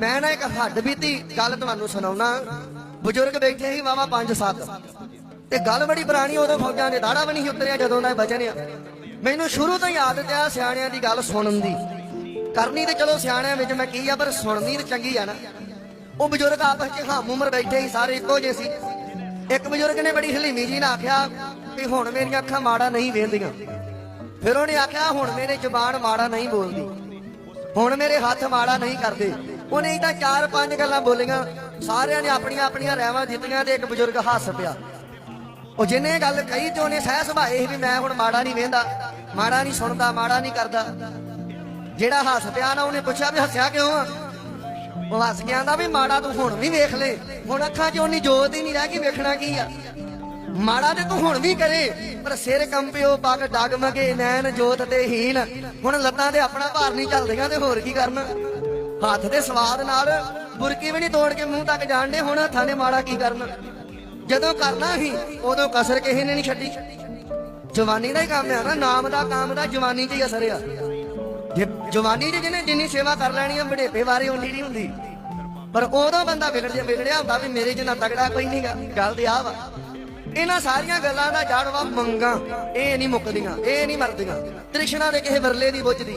ਮੈਂ ਨਾ ਇੱਕ ਹੱਡ ਬੀਤੀ ਗੱਲ ਤੁਹਾਨੂੰ ਸੁਣਾਉਣਾ। ਬਜ਼ੁਰਗ ਬੈਠੇ ਸੀ ਵਾਵਾ 5-7 ਤੇ ਗੱਲ ਬੜੀ ਪੁਰਾਣੀ, ਉਦੋਂ ਫੌਜਾਂ ਦੇ ਦਾੜਾ ਵੀ ਨਹੀਂ ਉਤਰਿਆ ਜਦੋਂ ਦਾ ਬਚਨ ਆ। ਮੈਨੂੰ ਸ਼ੁਰੂ ਤੋਂ ਹੀ ਆਦਤ ਆ ਸਿਆਣਿਆਂ ਦੀ ਗੱਲ ਸੁਣਨ ਦੀ। ਕਰਨੀ ਤੇ ਚਲੋ ਸਿਆਣਿਆਂ ਵਿੱਚ ਮੈਂ ਕੀ ਆ, ਪਰ ਸੁਣਨੀ ਤੇ ਚੰਗੀ ਆ ਨਾ। ਉਹ ਬਜ਼ੁਰਗ ਆਪਸ ਵਿੱਚ ਹਮ ਉਮਰ ਬੈਠੇ ਸੀ, ਸਾਰੇ ਇੱਕੋ ਜਿਹੇ ਸੀ। ਇੱਕ ਬਜ਼ੁਰਗ ਨੇ ਬੜੀ ਹਲੀਮੀ ਜੀ ਨੇ ਆਖਿਆ ਕਿ ਹੁਣ ਮੇਰੀਆਂ ਅੱਖਾਂ ਮਾੜਾ ਨਹੀਂ ਵੇਖਦੀਆਂ। ਫਿਰ ਉਹਨੇ ਆਖਿਆ, ਹੁਣ ਮੇਰੇ ਜ਼ੁਬਾਨ ਮਾੜਾ ਨਹੀਂ ਬੋਲਦੀ। ਹੁਣ ਮੇਰੇ ਹੱਥ ਮਾੜਾ ਨਹੀਂ ਕਰਦੇ। ਉਹਨੇ ਤਾਂ ਚਾਰ ਪੰਜ ਗੱਲਾਂ ਬੋਲੀਆਂ। ਸਾਰਿਆਂ ਨੇ ਆਪਣੀਆਂ ਆਪਣੀਆਂ ਰਹਿਵਾਂ ਦਿੱਤੀਆਂ ਤੇ ਇੱਕ ਬਜ਼ੁਰਗ ਹੱਸ ਪਿਆ। ਉਹ ਜਿਹਨੇ ਗੱਲ ਕਹੀ ਤੇ ਉਹਨੇ ਸਹਿ ਸੁਭਾਏ ਸੀ ਵੀ ਮੈਂ ਹੁਣ ਮਾੜਾ ਨਹੀਂ ਵੇਂਦਾ, ਮਾੜਾ ਨਹੀਂ ਸੁਣਦਾ, ਮਾੜਾ ਨਹੀਂ ਕਰਦਾ। ਜਿਹੜਾ ਹੱਸ ਪਿਆ ਨਾ ਉਹਨੇ ਪੁੱਛਿਆ ਵੀ ਹੱਸਿਆ ਕਿਉਂ ਆ? ਉਹ ਹੱਸ ਗਿਆ ਆਂਦਾ ਵੀ ਮਾੜਾ ਤੂੰ ਹੁਣ ਵੀ ਵੇਖ ਲੈ। ਹੁਣ ਅੱਖਾਂ 'ਚ ਉਨੀ ਜੋਤ ਹੀ ਨਹੀਂ ਰਹਿ ਗਈ, ਵੇਖਣਾ ਕੀ ਆ? ਮਾੜਾ ਤੇ ਤੂੰ ਹੁਣ ਵੀ ਕਰੇ, ਪਰ ਸਿਰ ਕੰਪਿਓ ਪੱਗ ਡਗਮਗੇ, ਨੈਣ ਜੋਤ ਤੇ ਹੀਣ। ਹੁਣ ਲੱਤਾਂ ਤੇ ਆਪਣਾ ਭਾਰ ਨਹੀਂ ਚੱਲਦੀਆਂ ਤੇ ਹੋਰ ਕੀ ਕਰਨਾ? ਹੱਥ ਦੇ ਸਵਾਦ ਨਾਲ ਬੁਰਕੀ ਵੀ ਨਹੀਂ ਤੋੜ ਕੇ ਮੂੰਹ ਤੱਕ ਜਾਣਦੇ, ਹੁਣ ਹੱਥਾਂ ਨੇ ਮਾੜਾ ਕੀ ਕਰਨਾ? ਜਦੋਂ ਕਰਨਾ ਸੀ, ਉਦੋਂ ਕਸਰ ਕਿਸੇ ਨੇ ਨਹੀਂ ਛੱਡੀ। ਜਵਾਨੀ ਦਾ ਹੀ ਕੰਮ ਆ ਨਾ, ਨਾਮ ਦਾ ਕੰਮ ਦਾ ਜਵਾਨੀ 'ਚ ਹੀ ਅਸਰ ਆ। ਜੇ ਜਵਾਨੀ 'ਚ ਜਿਹਨੇ ਜਿੰਨੀ ਸੇਵਾ ਕਰ ਲੈਣੀ ਆ ਬੁਢੇਪੇ ਬਾਰੇ ਉਨੀ ਨਹੀਂ ਹੁੰਦੀ। ਪਰ ਉਦੋਂ ਬੰਦਾ ਵਿਗੜ ਜਾ ਵਿਗੜਿਆ ਹੁੰਦਾ ਵੀ ਮੇਰੇ ਜਿੰਨਾ ਤਗੜਾ ਕੋਈ ਨਹੀਂਗਾ ਗੱਲ ਤੇ ਆ ਵਾ। ਇਹਨਾਂ ਸਾਰੀਆਂ ਗੱਲਾਂ ਦਾ ਜੜ ਵਾ ਮੰਗਾ, ਇਹ ਨਹੀਂ ਮੁੱਕਦੀਆਂ, ਇਹ ਨਹੀਂ ਮਰਦੀਆਂ। ਤ੍ਰਿਸ਼ਨਾ ਦੇ ਕਿਸੇ ਵਰਲੇ ਦੀ ਬੁੱਝਦੀ